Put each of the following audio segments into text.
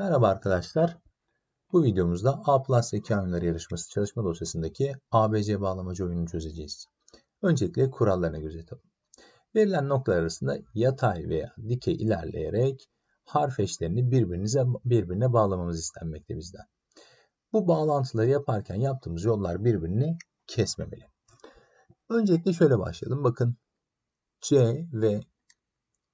Merhaba arkadaşlar. Bu videomuzda A plus zeka oyunları yarışması çalışma dosyasındaki ABC bağlamacı oyununu çözeceğiz. Öncelikle kurallarına göz atalım. Verilen noktalar arasında yatay veya dikey ilerleyerek harf eşlerini birbirinize, birbirine bağlamamız istenmekte bizden. Bu bağlantıları yaparken yaptığımız yollar birbirini kesmemeli. Öncelikle şöyle başlayalım. Bakın C ve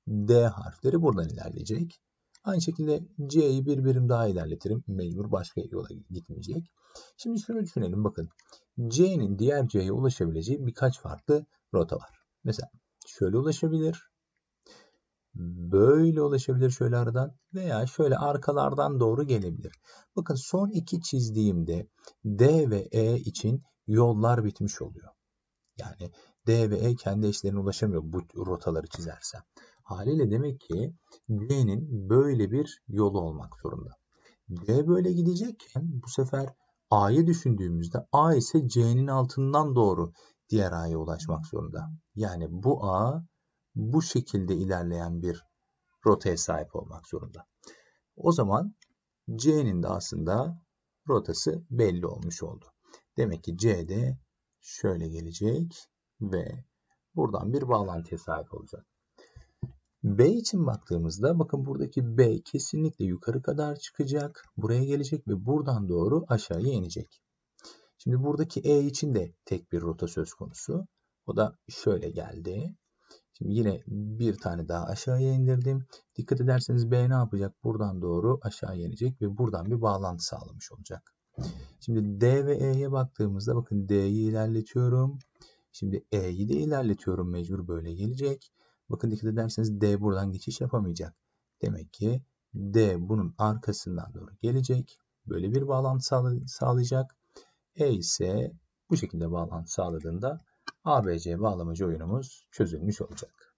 D harfleri buradan ilerleyecek. Aynı şekilde C'yi bir birim daha ilerletirim. Mecbur başka yola gitmeyecek. Şimdi şunu düşünelim bakın. C'nin diğer C'ye ulaşabileceği birkaç farklı rota var. Mesela şöyle ulaşabilir. Böyle ulaşabilir şöyle aradan veya şöyle arkalardan doğru gelebilir. Bakın son iki çizdiğimde D ve E için yollar bitmiş oluyor. Yani D ve E kendi eşlerine ulaşamıyor bu rotaları çizersem. Haliyle demek ki D'nin böyle bir yolu olmak zorunda. D böyle gidecekken bu sefer A'yı düşündüğümüzde A ise C'nin altından doğru diğer A'ya ulaşmak zorunda. Yani bu A bu şekilde ilerleyen bir rotaya sahip olmak zorunda. O zaman C'nin de aslında rotası belli olmuş oldu. Demek ki C'de şöyle gelecek ve buradan bir bağlantıya sahip olacak. B için baktığımızda bakın buradaki B kesinlikle yukarı kadar çıkacak. Buraya gelecek ve buradan doğru aşağıya inecek. Şimdi buradaki E için de tek bir rota söz konusu. O da şöyle geldi. Şimdi yine bir tane daha aşağıya indirdim. Dikkat ederseniz B ne yapacak? Buradan doğru aşağı inecek ve buradan bir bağlantı sağlamış olacak. Şimdi D ve E'ye baktığımızda bakın D'yi ilerletiyorum. Şimdi E'yi de ilerletiyorum mecbur böyle gelecek. Bakın dikkat ederseniz D buradan geçiş yapamayacak. Demek ki D bunun arkasından doğru gelecek. Böyle bir bağlantı sağlayacak. E ise bu şekilde bağlantı sağladığında ABC bağlamacı oyunumuz çözülmüş olacak.